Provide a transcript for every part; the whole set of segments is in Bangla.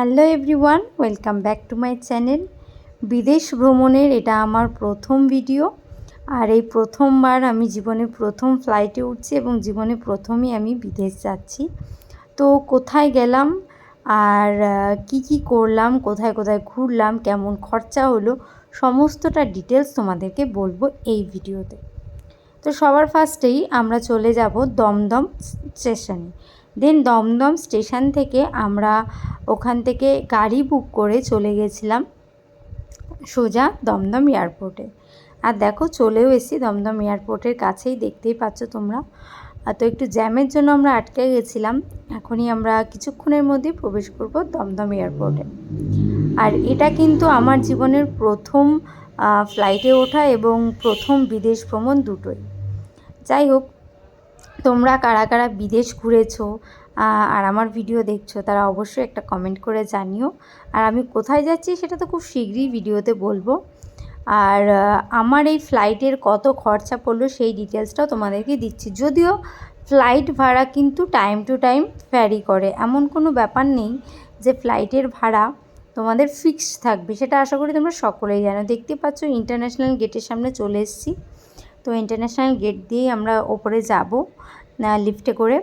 Hello everyone, welcome back to my channel. বিদেশ ভ্রমণের এটা আমার প্রথম ভিডিও। আর এই প্রথমবার আমি জীবনে প্রথম ফ্লাইটে উঠছি এবং জীবনে প্রথমই আমি বিদেশ যাচ্ছি। তো কোথায় গেলাম আর কি কি করলাম, কোথায় কোথায় ঘুরলাম, কেমন খরচা হলো, সমস্তটা ডিটেলস তোমাদেরকে বলব এই ভিডিওতে। তো সবার ফার্স্টেই আমরা চলে যাব দমদম স্টেশনে। দেন দমদম স্টেশন থেকে আমরা ওখান থেকে গাড়ি বুক করে চলে গেছিলাম সোজা দমদম এয়ারপোর্টে আর দেখো চলেও এসেছি দমদম এয়ারপোর্টের কাছেই, দেখতেই পাচ্ছ তোমরা। তো একটু জ্যামের জন্য আমরা আটকে গেছিলাম। এখনই আমরা কিছুক্ষণের মধ্যেই প্রবেশ করব দমদম এয়ারপোর্টে আর এটা কিন্তু আমার জীবনের প্রথম ফ্লাইটে ওঠা এবং প্রথম বিদেশ ভ্রমণ দুটোই। যাই হোক তোমরা কারা কারা বিদেশ ঘুরেছো আর আমার ভিডিও দেখছ, তারা অবশ্যই একটা কমেন্ট করে জানিও। আর আমি কোথায় যাচ্ছি সেটা তো খুব শীঘ্রই ভিডিওতে বলব। আর আমার এই ফ্লাইটের কত খরচা পড়ল সেই ডিটেলসটাও তোমাদেরকে দিচ্ছি। যদিও ফ্লাইট ভাড়া কিন্তু টাইম টু টাইম ভ্যারি করে। এমন কোনো ব্যাপার নেই যে ফ্লাইটের ভাড়া তোমাদের ফিক্সড থাকবে। সেটা আশা করি তোমরা সকলেই জানো। দেখতে পাচ্ছ ইন্টারন্যাশনাল গেটের সামনে চলে এসেছি। তো ইন্টারন্যাশনাল গেট দিয়েই আমরা ওপরে যাব। লিফটে করে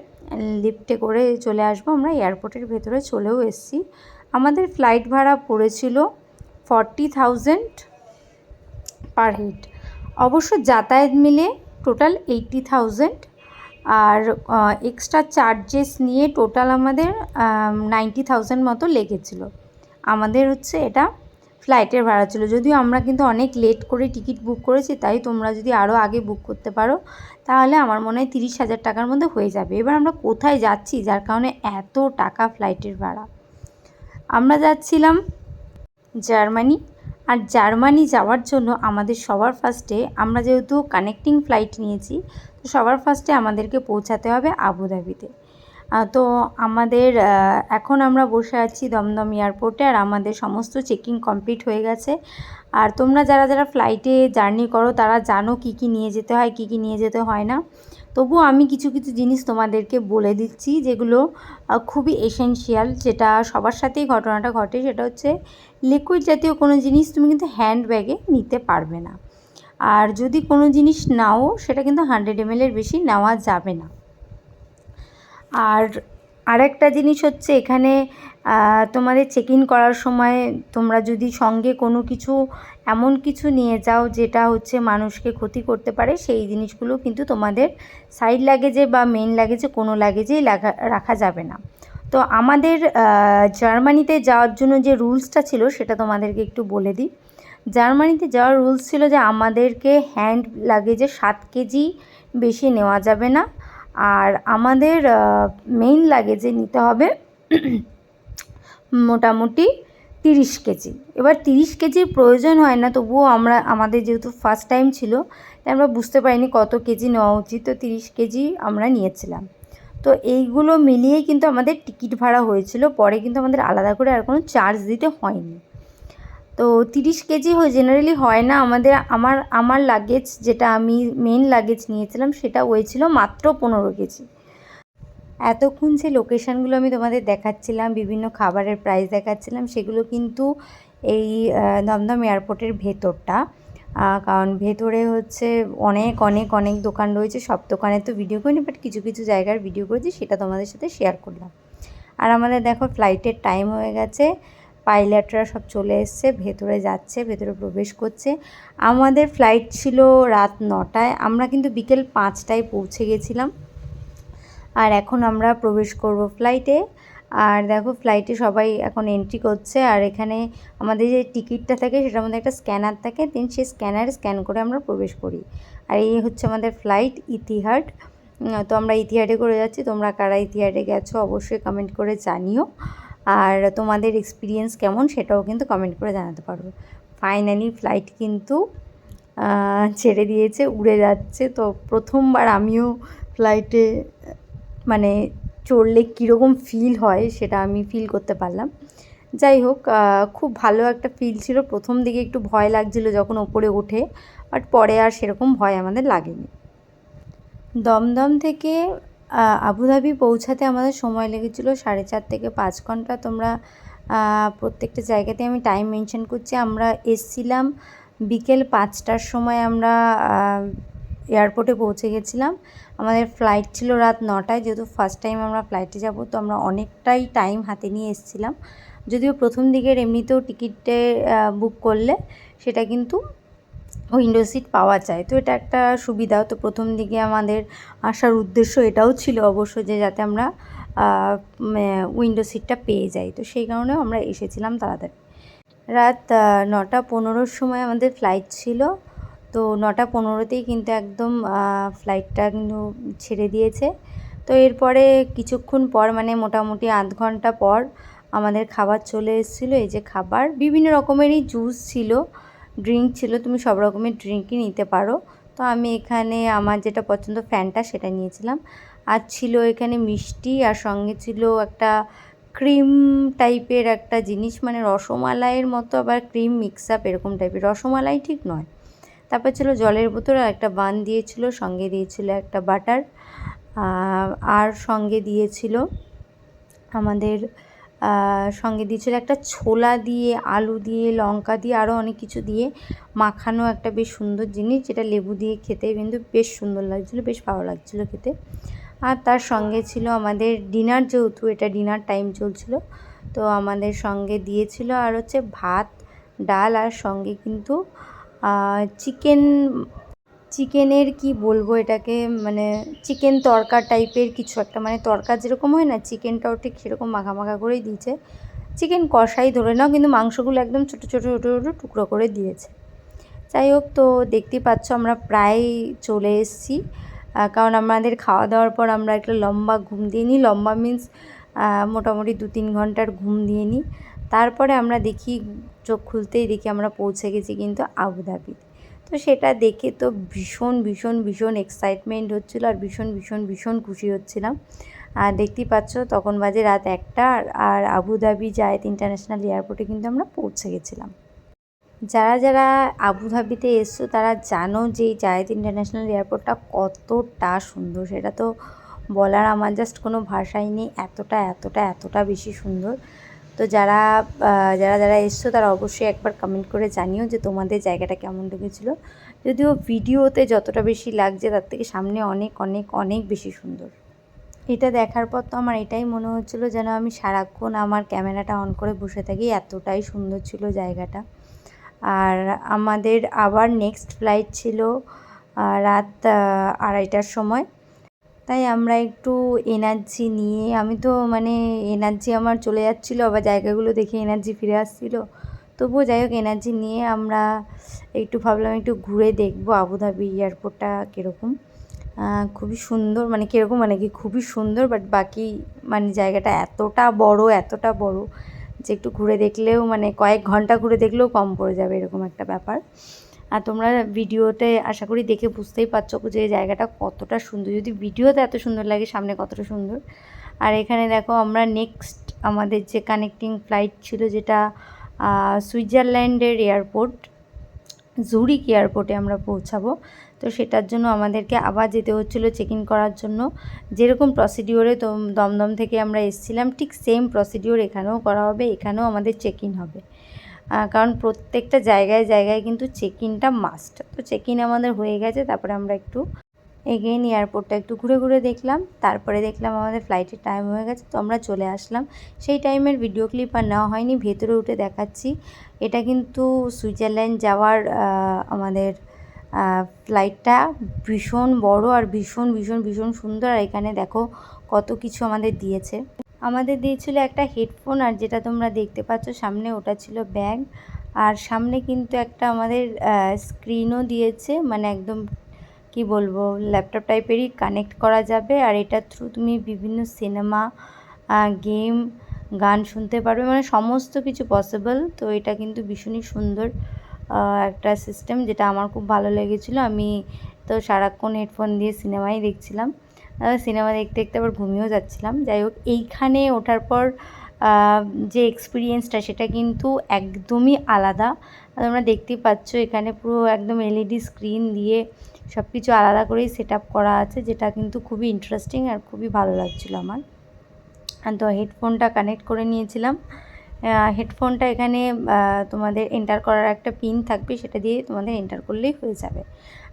লিফটে করে চলে আসব। আমরা এয়ারপোর্টের ভেতরে চলেও এসেছি। আমাদের ফ্লাইট ভাড়া পড়েছিল ফর্টি থাউজেন্ড পার হেড অবশ্য যাতায়াত মিলে টোটাল এইটটি থাউজেন্ড আর এক্সট্রা চার্জেস নিয়ে টোটাল আমাদের নাইনটি থাউজেন্ড মতো লেগেছিলো। আমাদের হচ্ছে এটা ফ্লাইটের ভাড়া ছিল। যদিও আমরা কিন্তু অনেক লেট করে টিকিট বুক করেছি, তাই তোমরা যদি আরও আগে বুক করতে পারো, তাহলে আমার মনে হয় তিরিশ হাজার টাকার মধ্যে হয়ে যাবে। এবার আমরা কোথায় যাচ্ছি, যার কারণে এত টাকা ফ্লাইটের ভাড়া। আমরা যাচ্ছিলাম জার্মানি, আর জার্মানি যাওয়ার জন্য আমাদের সবার ফার্স্টে আমরা যেহেতু কানেক্টিং ফ্লাইট নিয়েছি, তো সবার ফার্স্টে আমাদেরকে পৌঁছাতে হবে আবুধাবিতে। তো আমাদের এখন আমরা বসে আছি দমদম এয়ারপোর্টে, আর আমাদের সমস্ত চেকিং কমপ্লিট হয়ে গেছে। আর তোমরা যারা যারা ফ্লাইটে জার্নি করো, তারা জানো কি কি নিয়ে যেতে হয়, কি কি নিয়ে যেতে হয় না। তবুও আমি কিছু কিছু জিনিস তোমাদেরকে বলে দিচ্ছি, যেগুলো খুবই এসেনশিয়াল যেটা সবার সাথেই ঘটনাটা ঘটে, সেটা হচ্ছে লিকুইড জাতীয় কোনো জিনিস তুমি কিন্তু হ্যান্ড ব্যাগে নিতে পারবে না। আর যদি কোনো জিনিস নাও, সেটা কিন্তু হান্ড্রেড এমএলের বেশি নেওয়া যাবে না। আর আরেকটা জিনিস হচ্ছে এখানে তোমাদের চেক ইন করার সময় তোমরা যদি সঙ্গে কোনো কিছু, এমন কিছু নিয়ে যাও যেটা হচ্ছে মানুষকে ক্ষতি করতে পারে, সেই জিনিসগুলো কিন্তু তোমাদের সাইড লাগেজে বা মেন লাগেজে কোনো লাগেজেই লাগা, রাখা যাবে না। তো আমাদের জার্মানিতে যাওয়ার জন্য যে রুলসটা ছিল সেটা তোমাদেরকে একটু বলে দিই। জার্মানিতে যাওয়ার রুলস ছিল যে আমাদেরকে হ্যান্ড লাগেজে সাত কেজি বেশি নেওয়া যাবে না। আর আমাদের মেইন লাগেজে নিতে হবে মোটামুটি তিরিশ কেজি। এবার তিরিশ কেজির প্রয়োজন হয় না, তবুও আমরা, আমাদের যেহেতু ফার্স্ট টাইম ছিল, তাই আমরা বুঝতে পারিনি কত কেজি নেওয়া উচিত, তো তিরিশ কেজি আমরা নিয়েছিলাম। তো এইগুলো মিলিয়ে কিন্তু আমাদের টিকিট ভাড়া হয়েছিল, পরে কিন্তু আমাদের আলাদা করে আর কোনো চার্জ দিতে হয়নি। তো তিরিশ কেজি জেনারেলি হয় না। আমাদের, আমার আমার লাগেজ যেটা আমি মেন লাগেজ নিয়েছিলাম সেটা হয়েছিল মাত্র পনেরো কেজি। এতক্ষণ যে লোকেশানগুলো আমি তোমাদের দেখাচ্ছিলাম, বিভিন্ন খাবারের প্রাইস দেখাচ্ছিলাম, সেগুলো কিন্তু এই দমদম এয়ারপোর্টের ভেতরটা। কারণ ভেতরে হচ্ছে অনেক অনেক অনেক দোকান রয়েছে। সব দোকানে তো ভিডিও করিনি বাট কিছু কিছু জায়গার ভিডিও করেছি, সেটা তোমাদের সাথে শেয়ার করলাম। আর আমাদের দেখো ফ্লাইটের টাইম হয়ে গেছে। পাইলটরা সব চলে এসছে, ভেতরে যাচ্ছে, ভেতরে প্রবেশ করছে। আমাদের ফ্লাইট ছিল রাত নটায়, আমরা কিন্তু বিকেল পাঁচটায় পৌঁছে গেছিলাম। আর এখন আমরা প্রবেশ করব ফ্লাইটে আর দেখো ফ্লাইটে সবাই এখন এন্ট্রি করছে। আর এখানে আমাদের যে টিকিটটা থাকে, সেটার মধ্যে একটা স্ক্যানার থাকে। দেন সেই স্ক্যানারে স্ক্যান করে আমরা প্রবেশ করি। আর এই হচ্ছে আমাদের ফ্লাইট ইতিহাট। তো আমরা ইতিহাডে করে যাচ্ছি। তোমরা কারা ইতিহাটে গেছো, অবশ্যই কমেন্ট করে জানিও। আর তোমাদের এক্সপিরিয়েন্স কেমন সেটাও কিন্তু কমেন্ট করে জানাতে পারো। ফাইনালি ফ্লাইট কিন্তু ছেড়ে দিয়েছে, উড়ে যাচ্ছে। তো প্রথমবার আমিও ফ্লাইটে মানে চড়লে কীরকম ফিল হয় সেটা আমি ফিল করতে পারলাম। যাই হোক খুব ভালো একটা ফিল ছিল। প্রথম দিকে একটু ভয় লাগছিল যখন ওপরে ওঠে বাট পরে আর সেরকম ভয় আমাদের লাগেনি। দমদম থেকে আবুধাবি পৌঁছাতে আমাদের সময় লেগেছিলো সাড়ে চার থেকে পাঁচ ঘণ্টা। তোমরা প্রত্যেকটা জায়গাতে আমি টাইম মেনশন করছি। আমরা এসছিলাম বিকেল পাঁচটার সময় আমরা এয়ারপোর্টে পৌঁছে গেছিলাম। আমাদের ফ্লাইট ছিল রাত নটায়, যেহেতু ফার্স্ট টাইম আমরা ফ্লাইটে যাব, তো আমরা অনেকটাই টাইম হাতে নিয়ে এসেছিলাম। যদিও প্রথম দিকের এমনিতেও টিকিটে বুক করলে, সেটা কিন্তু উইন্ডো সিট পাওয়া যায়। তো এটা একটা সুবিধা। তো প্রথম দিকে আমাদের আসার উদ্দেশ্য এটাও ছিল অবশ্য যে যাতে আমরা উইন্ডো সিটটা পেয়ে যাই। তো সেই কারণেও আমরা এসেছিলাম তাড়াতাড়ি। রাত নটা পনেরোর সময় আমাদের ফ্লাইট ছিল। তো নটা পনেরোতেই কিন্তু একদম ফ্লাইটটা কিন্তু ছেড়ে দিয়েছে। তো এরপরে কিছুক্ষণ পর মানে মোটামুটি আধ ঘণ্টা পর আমাদের খাবার চলে এসেছিল। এই যে খাবার, বিভিন্ন রকমেরই জুস ছিল। ড্রিঙ্ক ছিল, তুমি সব রকমের ড্রিঙ্কই নিতে পারো। তো আমি এখানে আমার যেটা পছন্দ ফ্যানটা সেটা নিয়েছিলাম। আর ছিল এখানে মিষ্টি, আর সঙ্গে ছিল একটা ক্রিম টাইপের একটা জিনিস মানে রসমালাইয়ের মতো আবার ক্রিম মিক্স আপ এরকম টাইপের রসমালাই ঠিক নয়। তারপর ছিল জলের বোতল, আর একটা বান দিয়েছিল, সঙ্গে দিয়েছিল একটা বাটার আর সঙ্গে দিয়েছিল আমাদের সঙ্গে দিয়েছিল একটা ছোলা দিয়ে, আলু দিয়ে, লঙ্কা দিয়ে আরও অনেক কিছু দিয়ে মাখানো একটা বেশ সুন্দর জিনিস, যেটা লেবু দিয়ে খেতে কিন্তু বেশ সুন্দর লাগছিল, বেশ ভালো লাগছিল খেতে। আর তার সঙ্গে ছিল আমাদের ডিনার যেহেতু, এটা ডিনার টাইম চলছিল, তো আমাদের সঙ্গে দিয়েছিল আর হচ্ছে ভাত, ডাল, আর সঙ্গে কিন্তু চিকেন চিকেনের কি বলব এটাকে? মানে চিকেন তরকা টাইপের কিছু একটা। মানে তরকা যেরকম হয় না, চিকেনটাও ঠিক সেরকম মাখা মাখা করেই দিয়েছে। চিকেন কষাই ধরে নাও, কিন্তু মাংসগুলো একদম ছোটো ছোটো ছোটো ছোটো টুকরো করে দিয়েছে। যাই হোক, তো দেখতেই পাচ্ছ আমরা প্রায় চলে এসেছি। কারণ আমাদের খাওয়া দাওয়ার পর আমরা একটা লম্বা ঘুম দিয়ে নিই। লম্বা মিন্স মোটামুটি দু তিন ঘণ্টার ঘুম দিয়ে নিই। তারপরে আমরা দেখি চোখ খুলতেই দেখি আমরা পৌঁছে গেছি কিন্তু আবুধাবিতে। তো সেটা দেখে তো ভীষণ ভীষণ ভীষণ এক্সাইটমেন্ট হচ্ছিল আর ভীষণ ভীষণ ভীষণ খুশি হচ্ছিলাম। আর দেখতেই পাচ্ছ তখন বাজে রাত একটা আর আবুধাবি জায়েদ ইন্টারন্যাশনাল এয়ারপোর্টে কিন্তু আমরা পৌঁছে গেছিলাম। যারা যারা আবুধাবিতে এসছো তারা জানো যে জায়েদ ইন্টারন্যাশনাল এয়ারপোর্টটা কতটা সুন্দর। সেটা তো বলার আমার জাস্ট কোনো ভাষাই নেই। এতটা এতটা এতটা বেশি সুন্দর। তো যারা যারা যারা এসছো তারা অবশ্যই একবার কমেন্ট করে জানিও যে তোমাদের জায়গাটা কেমন লেগেছিলো। যদিও ভিডিওতে যতটা বেশি লাগছে তার থেকে সামনে অনেক অনেক অনেক বেশি সুন্দর। এটা দেখার পর তো আমার এটাই মনে হচ্ছিল যেন আমি সারাক্ষণ আমার ক্যামেরাটা অন করে বসে থাকি, এতটাই সুন্দর ছিল জায়গাটা। আর আমাদের আবার নেক্সট ফ্লাইট ছিল রাত আড়াইটার সময়। তাই আমরা একটু এনার্জি নিয়ে, আমি তো মানে এনার্জি আমার চলে যাচ্ছিল, আবার জায়গাগুলো দেখে এনার্জি ফিরে আসছিল। তবুও যাই হোক এনার্জি নিয়ে আমরা একটু ভাবলাম একটু ঘুরে দেখব আবুধাবি এয়ারপোর্টটা কীরকম। খুবই সুন্দর মানে কীরকম মানে কি খুবই সুন্দর বাট বাকি মানে জায়গাটা এতটা বড় এতটা বড় যে একটু ঘুরে দেখলেও মানে কয়েক ঘণ্টা ঘুরে দেখলেও কম পড়ে যাবে, এরকম একটা ব্যাপার। আর তোমরা ভিডিওতে আশা করি দেখে বুঝতেই পারছ যে জায়গাটা কতটা সুন্দর। যদি ভিডিওতে এত সুন্দর লাগে, সামনে কতটা সুন্দর। আর এখানে দেখো আমরা নেক্সট আমাদের যে কানেক্টিং ফ্লাইট ছিল যেটা সুইজারল্যান্ডের এয়ারপোর্ট জুরিক এয়ারপোর্টে আমরা পৌঁছাবো। তো সেটার জন্য আমাদেরকে আবার যেতে হচ্ছিল চেক ইন করার জন্য। যেরকম প্রসিডিওরে তো দমদম থেকে আমরা এসেছিলাম, ঠিক সেম প্রসিডিওর এখানেও করা হবে, এখানেও আমাদের চেক ইন হবে। কারণ প্রত্যেকটা জায়গায় জায়গায় কিন্তু চেক ইনটা মাস্ট তো চেক ইন আমাদের হয়ে গেছে, তারপরে আমরা একটু এগেইন এয়ারপোর্টটা একটু ঘুরে ঘুরে দেখলাম, তারপরে দেখলাম আমাদের ফ্লাইটের টাইম হয়ে গেছে, তো আমরা চলে আসলাম। সেই টাইমের ভিডিও ক্লিপ আর নেওয়া হয়নি, ভেতরে উঠে দেখাচ্ছি। এটা কিন্তু সুইজারল্যান্ড যাওয়ার আমাদের ফ্লাইটটা ভীষণ বড় আর ভীষণ ভীষণ ভীষণ সুন্দর। আর এখানে দেখো কত কিছু আমাদের দিয়েছে। আমাদের দিয়েছিল একটা হেডফোন আর যেটা তোমরা দেখতে পাচ্ছ সামনে ওটা ছিল ব্যাগ। আর সামনে কিন্তু একটা আমাদের স্ক্রিনও দিয়েছে। মানে একদম, কি বলব ল্যাপটপ টাইপেরই কানেক্ট করা যাবে। আর এটার থ্রু তুমি বিভিন্ন সিনেমা গেম গান শুনতে পারবে। মানে সমস্ত কিছু পসিবল তো এটা কিন্তু ভীষণই সুন্দর একটা সিস্টেম যেটা আমার খুব ভালো লেগেছিলো। আমি তো সারাক্ষণ হেডফোন দিয়ে সিনেমাই দেখছিলাম। সিনেমা দেখতে দেখতে আবার ঘুমিয়েও যাচ্ছিলাম। যাই হোক, এইখানে ওঠার পর যে এক্সপিরিয়েন্সটা সেটা কিন্তু একদমই আলাদা। তোমরা দেখতেই পাচ্ছ, এখানে পুরো একদম এলইডি স্ক্রিন দিয়ে সব কিছু আলাদা করেই সেট করা আছে, যেটা কিন্তু খুবই ইন্টারেস্টিং আর খুবই ভালো লাগছিল আমার। তো হেডফোনটা কানেক্ট করে নিয়েছিলাম। হেডফোনটা এখানে তোমাদের এন্টার করার একটা পিন থাকবে, সেটা দিয়ে তোমাদের এন্টার করলেই হয়ে যাবে।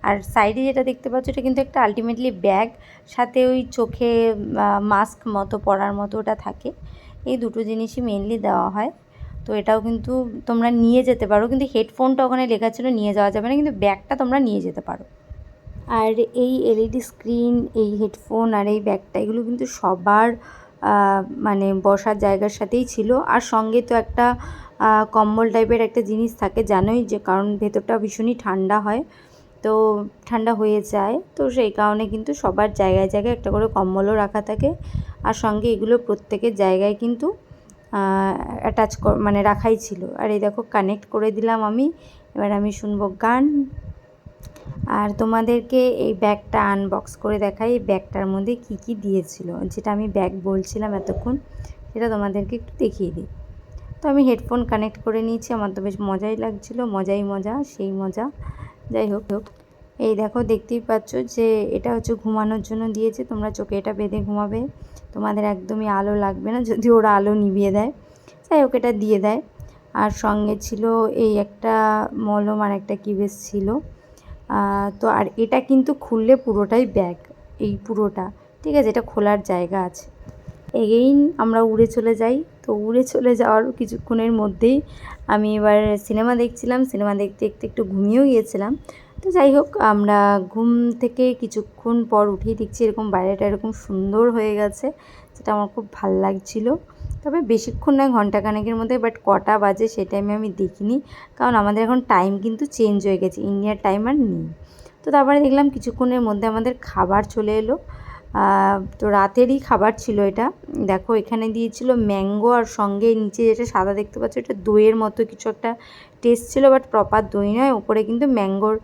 আর সাইডে যেটা দেখতে পাচ্ছ, এটা কিন্তু একটা আলটিমেটলি ব্যাগ সাথে ওই চোখে মাস্ক মতো পরার মতো ওটা থাকে। এই দুটো জিনিসই মেনলি দেওয়া হয়। তো এটাও কিন্তু তোমরা নিয়ে যেতে পারো, কিন্তু হেডফোনটা ওখানে লেখা ছিল নিয়ে যাওয়া যাবে না, কিন্তু ব্যাগটা তোমরা নিয়ে যেতে পারো। আর এই এলইডি স্ক্রিন এই হেডফোন আর এই ব্যাগটা এগুলো কিন্তু সবার মানে বসার জায়গার সাথেই ছিল। আর সঙ্গে তো একটা কম্বল টাইপের একটা জিনিস থাকে, জানোই যে কারণ ভেতরটা ভীষণই ঠান্ডা হয়। তো ঠান্ডা হয়ে যায়। তো সেই কারণে কিন্তু সবার জায়গায় জায়গায় একটা করে কম্বলও রাখা থাকে। আর সঙ্গে এগুলো প্রত্যেকের জায়গায় কিন্তু অ্যাটাচ মানে রাখাই ছিল। আর এই দেখো কানেক্ট করে দিলাম আমি। এবার আমি শুনব গান। আর তোমাদেরকে এই ব্যাগটা আনবক্স করে দেখাই। এই ব্যাগটার মধ্যে কি কি দিয়েছিল? যেটা আমি ব্যাগ বলছিলাম এতক্ষণ, সেটা তোমাদেরকে একটু দেখিয়ে দিই। তো আমি হেডফোন কানেক্ট করে নিয়েছি, আমার তো বেশ মজাই লাগছিল, মজাই মজা, সেই মজা। যাই হোক হোক এই দেখো, দেখতেই পাচ্ছ যে এটা হচ্ছে ঘুমানোর জন্য দিয়েছে, তোমরা চোখে এটা বেঁধে ঘুমাবে। তোমাদের একদমই আলো লাগবে না, যদি ওরা আলো নিভিয়ে দেয়। যাই হোক, এটা দিয়ে দেয়। আর সঙ্গে ছিল এই একটা মলম আর একটা কিবেস ছিল। তো আর এটা কিন্তু খুললে পুরোটাই ব্যাগ, এই পুরোটা। ঠিক আছে, এটা খোলার জায়গা আছে। এগেইন আমরা উড়ে চলে যাই। তো উড়ে চলে যাওয়ার কিছুক্ষণের মধ্যেই আমি এবার সিনেমা দেখছিলাম। সিনেমা দেখতে দেখতে একটু ঘুমিয়েও গিয়েছিলাম। তো যাই হোক, আমরা ঘুম থেকে কিছুক্ষণ পর উঠেই দেখছি এরকম বাইরেটা এরকম সুন্দর হয়ে গেছে, যেটা আমার খুব ভালো লাগছিল। তবে বেশিক্ষণ নয় ঘন্টাখানেকের মধ্যে বাট কটা বাজে সে টাইমে আমি দেখিনি। কারণ আমাদের এখন টাইম কিন্তু চেঞ্জ হয়ে গেছে ইন্ডিয়ার টাইম আর নেই। তো তারপরে দেখলাম কিছুক্ষণের মধ্যে আমাদের খাবার চলে এলো। তো রাতেরই খাবার ছিল এটা। দেখো, এখানে দিয়েছিল ম্যাঙ্গো আর সঙ্গে নিচে যেটা সাদা দেখতে পাচ্ছ, এটা দইয়ের মতো কিছু একটা টেস্ট ছিল বাট প্রপার দই নয়। ওপরে কিন্তু ম্যাঙ্গোর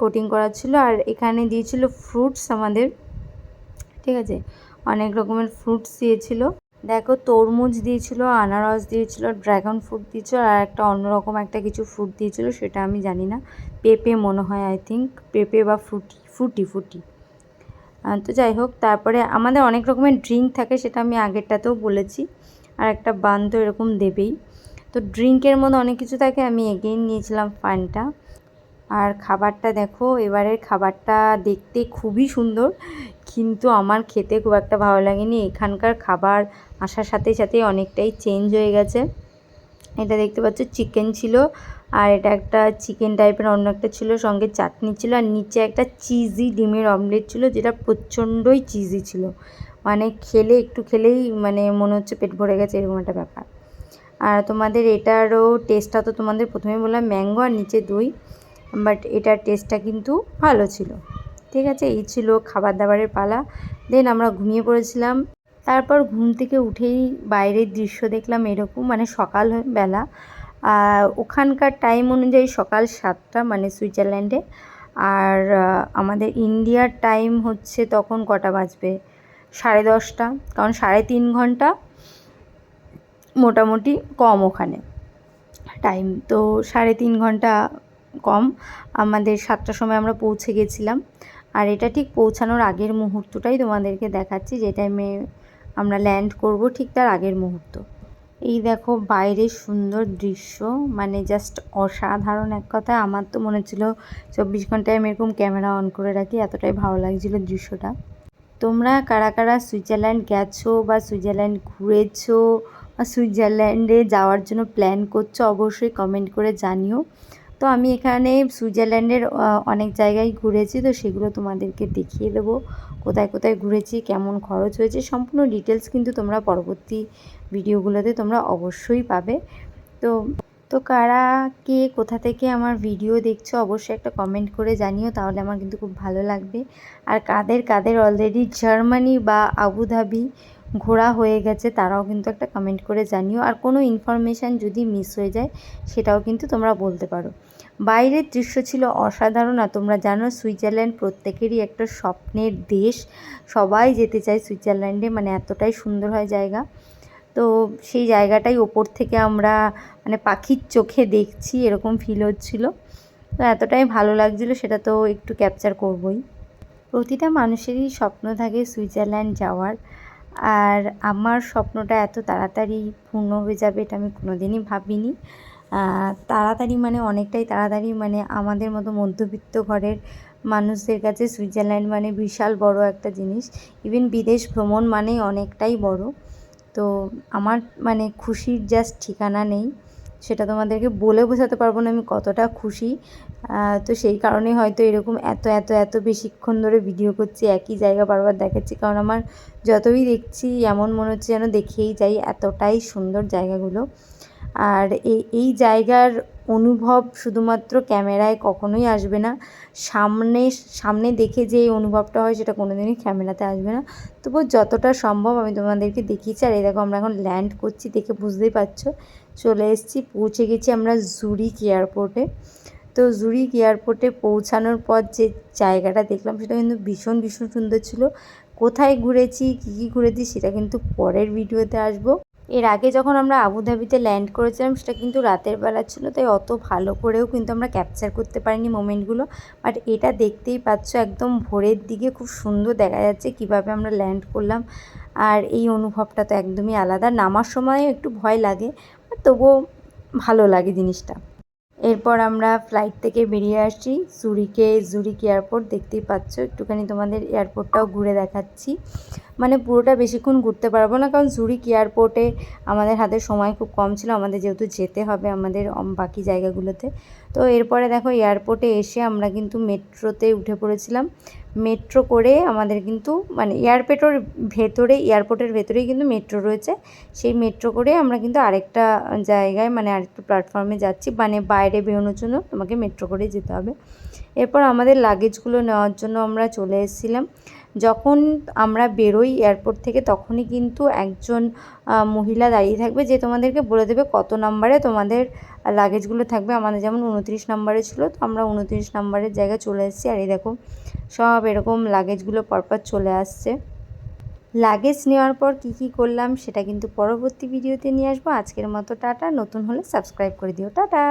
কোটিং করা ছিল। আর এখানে দিয়েছিল ফ্রুটস আমাদের, ঠিক আছে? অনেক রকমের ফ্রুটস দিয়েছিল। দেখো তরমুজ দিয়েছিল, আনারস দিয়েছিল ড্রাগন ফ্রুট দিয়েছিল আর একটা অন্যরকম একটা কিছু ফ্রুট দিয়েছিল, সেটা আমি জানি না। পেঁপে মনে হয় আই থিঙ্ক পেঁপে বা ফ্রুটি ফুটি ফুটি তো যাই হোক, তারপরে আমাদের অনেক রকমের ড্রিঙ্ক থাকে, সেটা আমি আগেরটাতেও বলেছি। আর একটা বান তো এরকম দেবেই। তো ড্রিঙ্কের মধ্যে অনেক কিছু থাকে, আমি এগেইন নিয়েছিলাম ফানটা আর খাবারটা দেখো, এবারের খাবারটা দেখতে খুবই সুন্দর। কিন্তু আমার খেতে খুব একটা ভালো লাগেনি। এখানকার খাবার আসার সাথে সাথে অনেকটাই চেঞ্জ হয়ে গেছে। এটা দেখতে পাচ্ছ চিকেন ছিল আর এটা একটা চিকেন টাইপের অন্য একটা ছিল, সঙ্গে চাটনি ছিল আর নিচে একটা চিজি ডিমের অমলেট ছিল যেটা প্রচণ্ডই চিজি ছিল। মানে খেলে, একটু খেলেই মানে মনে হচ্ছে পেট ভরে গেছে, এরকম একটা ব্যাপার। আর তোমাদের এটারও টেস্টটা তো তোমাদের প্রথমে বললাম ম্যাঙ্গো আর নিচে দই বাট এটার টেস্টটা কিন্তু ভালো ছিল। ঠিক আছে, এই ছিল খাবার দাবারের পালা। দেন আমরা ঘুমিয়ে পড়েছিলাম। তারপর ঘুম থেকে উঠেই বাইরের দৃশ্য দেখলাম এরকম মানে সকাল বেলা। ওখানকার টাইম অনুযায়ী সকাল সাতটা মানে সুইজারল্যান্ডে। আর আমাদের ইন্ডিয়ার টাইম হচ্ছে তখন কটা বাজবে? সাড়ে দশটা। কারণ সাড়ে তিন ঘণ্টা মোটামুটি কম ওখানে টাইম তো সাড়ে তিন ঘণ্টা কম। আমাদের সাতটার সময় আমরা পৌঁছে গেছিলাম। আর এটা ঠিক পৌঁছানোর আগের মুহূর্তটাই তোমাদেরকে দেখাচ্ছি যে টাইমে আমরা ল্যান্ড করব ঠিক তার আগের মুহূর্ত। এই দেখো বাইরের সুন্দর দৃশ্য মানে জাস্ট অসাধারণ এক কথা আমার তো মনে হচ্ছিল চব্বিশ ঘন্টায় আমি এরকম ক্যামেরা অন করে রাখি, এতটাই ভালো লাগছিল দৃশ্যটা। তোমরা কারা কারা সুইজারল্যান্ড গেছো বা সুইজারল্যান্ড ঘুরেছো বা সুইজারল্যান্ডে যাওয়ার জন্য প্ল্যান করছ, অবশ্যই কমেন্ট করে জানিও। তো আমি এখানে সুইজারল্যান্ডের অনেক জায়গায় ঘুরেছি। তো সেগুলো তোমাদেরকে দেখিয়ে দেবো। কোথায় কোথায় ঘুরেছি, কেমন খরচ হয়েছে, সম্পূর্ণ ডিটেলস কিন্তু তোমরা পরবর্তী ভিডিওগুলোতে তোমরা অবশ্যই পাবে। তো তো কারা কে কোথা থেকে আমার ভিডিও দেখছ, অবশ্যই একটা কমেন্ট করে জানিও, তাহলে আমার কিন্তু খুব ভালো লাগবে। আর কাদের কাদের অলরেডি জার্মানি বা আবুধাবি ঘোরা হয়ে গেছে, তারাও কিন্তু একটা কমেন্ট করে জানিও। আর কোনো ইনফরমেশান যদি মিস হয়ে যায়, সেটাও কিন্তু তোমরা বলতে পারো। বাইরের দৃশ্য ছিল অসাধারণ আর তোমরা জানো সুইজারল্যান্ড প্রত্যেকেরই একটা স্বপ্নের দেশ। সবাই যেতে চায় সুইজারল্যান্ডে মানে এতটাই সুন্দর হয় জায়গা। তো সেই জায়গাটাই ওপর থেকে আমরা মানে পাখির চোখে দেখছি, এরকম ফিল হচ্ছিল। তো এতটাই ভালো লাগছিল, সেটা তো একটু ক্যাপচার করবই। প্রতিটা মানুষেরই স্বপ্ন থাকে সুইজারল্যান্ড যাওয়ার। আর আমার স্বপ্নটা এত তাড়াতাড়ি পূর্ণ হয়ে যাবে এটা আমি কোনোদিনই ভাবিনি। তাড়াতাড়ি মানে অনেকটাই তাড়াতাড়ি মানে আমাদের মতো মধ্যবিত্ত ঘরের মানুষদের কাছে সুইজারল্যান্ড মানে বিশাল বড় একটা জিনিস। ইভেন বিদেশ ভ্রমণ মানেই অনেকটাই বড়। তো আমার মানে খুশির জাস্ট ঠিকানা নেই। সেটা তোমাদেরকে বলে বোঝাতে পারব না আমি কতটা খুশি। তো সেই কারণে হয়তো এরকম এত এত এত বেশিক্ষণ ধরে ভিডিও করছি, একই জায়গা বারবার দেখাচ্ছি। কারণ আমার যতই দেখছি, এমন মনে হচ্ছে যেন দেখেই যাই, এতটাই সুন্দর জায়গাগুলো। আর এই এই জায়গার অনুভব শুধুমাত্র ক্যামেরায় কখনোই আসবে না। সামনে সামনে দেখে যে অনুভবটা হয় সেটা কোনো দিনই ক্যামেরাতে আসবে না। তবুও যতটা সম্ভব আমি তোমাদেরকে দেখিয়েছি, আর এই দেখো আমরা এখন ল্যান্ড করছি দেখে বুঝতেই পারছ। চলে এসেছি, পৌঁছে গেছি আমরা জুরিক এয়ারপোর্টে তো জুরিক এয়ারপোর্টে পৌঁছানোর পর যে জায়গাটা দেখলাম সেটা কিন্তু ভীষণ ভীষণ সুন্দর ছিল। কোথায় ঘুরেছি, কী কী ঘুরেছি সেটা কিন্তু পরের ভিডিওতে আসব। এর আগে যখন আমরা আবুধাবিতে ল্যান্ড করেছিলাম, সেটা কিন্তু রাতের বেলা ছিল, তাই অত ভালো করেও কিন্তু আমরা ক্যাপচার করতে পারিনি মোমেন্টগুলো বাট এটা দেখতেই পাচ্ছ, একদম ভোরের দিকে খুব সুন্দর দেখা যাচ্ছে কীভাবে আমরা ল্যান্ড করলাম। আর এই অনুভবটা তো একদমই আলাদা, নামার সময় একটু ভয় লাগে তবুও ভালো লাগে জিনিসটা। এরপর আমরা ফ্লাইট থেকে বেরিয়ে আসছি জুরিকে জুরিক এয়ারপোর্ট দেখতেই পাচ্ছ। একটুখানি তোমাদের এয়ারপোর্টটাও ঘুরে দেখাচ্ছি। মানে পুরোটা বেশিক্ষণ ঘুরতে পারব না। কারণ জুরিক এয়ারপোর্টে আমাদের হাতে সময় খুব কম ছিল। আমাদের যেহেতু যেতে হবে আমাদের বাকি জায়গাগুলোতে। তো এরপরে দেখো এয়ারপোর্টে এসে আমরা কিন্তু মেট্রোতে উঠে পড়েছিলাম। মেট্রো করে আমাদের কিন্তু মানে এয়ারপোর্টের ভেতরে এয়ারপোর্টের ভেতরেই কিন্তু মেট্রো রয়েছে। সেই মেট্রো করে আমরা কিন্তু আরেকটা জায়গায় মানে আরেকটা প্ল্যাটফর্মে যাচ্ছি। মানে বাইরে বেরোনোর জন্য তোমাকে মেট্রো করে যেতে হবে। এরপর আমাদের লাগেজগুলো নেওয়ার জন্য আমরা চলে এসেছিলাম। যখন আমরা বেরোই এয়ারপোর্ট থেকে, তখনই কিন্তু একজন মহিলা দাঁড়িয়ে থাকবে যে তোমাদেরকে বলে দেবে কত নাম্বারে তোমাদের লাগেজগুলো থাকবে। আমাদের যেমন উনত্রিশ নাম্বারে ছিল, তো আমরা উনত্রিশ নাম্বারের জায়গায় চলে এসেছি। আর এই দেখো, সব এরকম লাগেজগুলো পরপর চলে আসছে। লাগেজ নেওয়ার পর কি কি করলাম, সেটা কিন্তু পরবর্তী ভিডিওতে নিয়ে আসব। আজকের মতো টাটা, নতুন হলে সাবস্ক্রাইব করে দিও। টাটা!